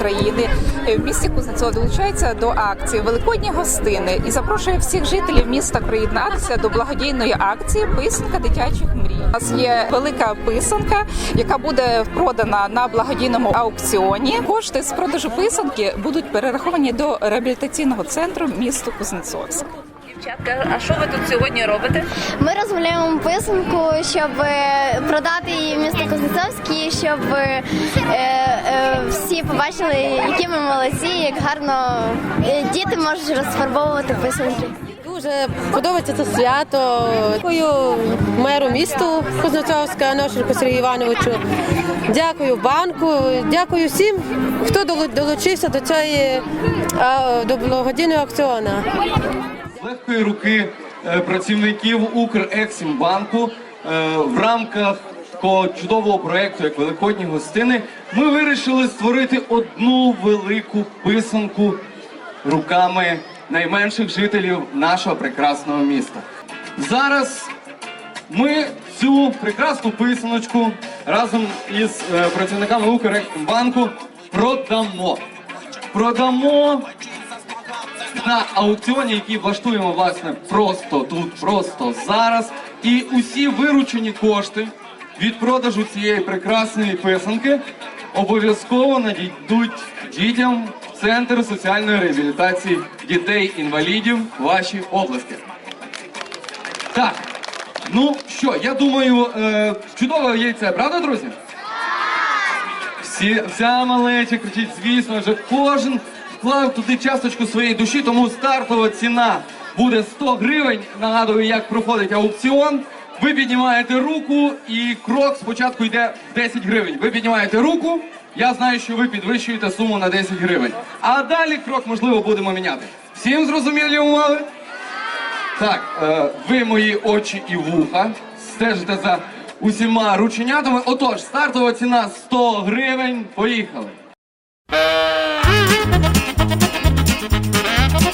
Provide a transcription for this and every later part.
України в місті Кузнецова долучається до акції Великодні гостини і запрошує всіх жителів міста приєднатися до благодійної акції Писанка дитячих мрій. У нас є велика писанка, яка буде продана на благодійному аукціоні. Кошти з продажу писанки будуть перераховані до реабілітаційного центру міста Кузнецовськ. Дівчатка, а що ви тут сьогодні робите? Ми розгуляємо писанку, щоб е, продати її в місто Кузнецовськ і щоб е, е, всі побачили, які ми молодці, як гарно е, діти можуть розфарбовувати писанки. Дуже подобається це свято. Дякую меру місту Кузнецовська Ношенку Сергію Івановичу. Дякую банку. Дякую всім, хто долу- долучився до цієї до благодійного аукціону. Легкої руки е, працівників Укрексімбанку е, в рамках такого чудового проєкту, як Великодні гостини, ми вирішили створити одну велику писанку руками найменших жителів нашого прекрасного міста. Зараз ми цю прекрасну писаночку разом із е, працівниками Укрексімбанку продамо. Продамо на аукціоні, який влаштуємо власне просто тут, просто зараз. І усі виручені кошти від продажу цієї прекрасної писанки обов'язково надійдуть дітям в центр соціальної реабілітації дітей-інвалідів вашій області. Так, ну що, я думаю, е, чудове яйце, правда, друзі? Всі, вся малеча кричить, звісно, вже кожен вклав туди часточку своєї душі, тому стартова ціна буде 100 гривень. Нагадую, як проходить аукціон. Ви піднімаєте руку і крок спочатку йде 10 гривень. Ви піднімаєте руку, я знаю, що ви підвищуєте суму на 10 гривень. А далі крок, можливо, будемо міняти. Всім зрозумілі умови? Так, е, ви мої очі і вуха, стежите за усіма рученятами. Отож, стартова ціна 100 гривень. Поїхали. –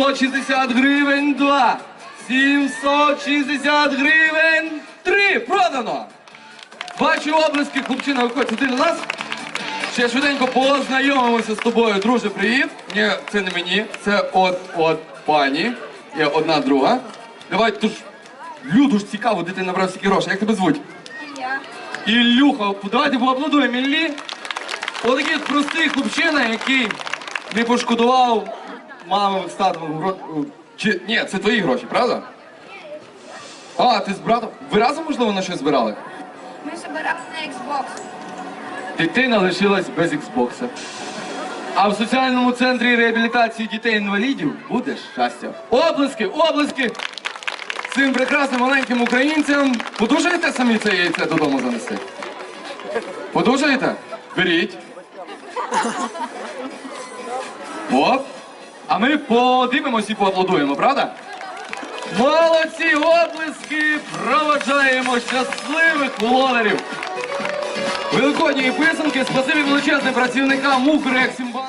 760 гривень два. 760 гривень три. Продано. Бачу облиски, хлопчина, виходь сюди до нас. Ще швиденько познайомимося з тобою, друже, привіт. Ні, це не мені, це от от пані. Є одна друга. Давай, тут ж Люду ж цікаво, де ти набрав стільки грошей. Як тебе звуть? Ілля. Ілюха, давайте поаплодуємо Іллі. Отакий простий хлопчина, який не пошкодував статових грошей. Чи ні, це твої гроші, правда? А, ти з братом. Ви разом, можливо, на щось збирали? Ми збирали на Xbox. Дитина лишилась без Xbox. А в соціальному центрі реабілітації дітей-інвалідів буде щастя. Облиски, облиски! Цим прекрасним маленьким українцям подужаєте самі це яйце додому занести? Подужаєте? Беріть. Оп. А ми подивимось і поаплодуємо, правда? Молодці, облиски! Проводжаємо щасливих володарів! Великодні писанки, спасибі величезним працівникам Укрексімбанку.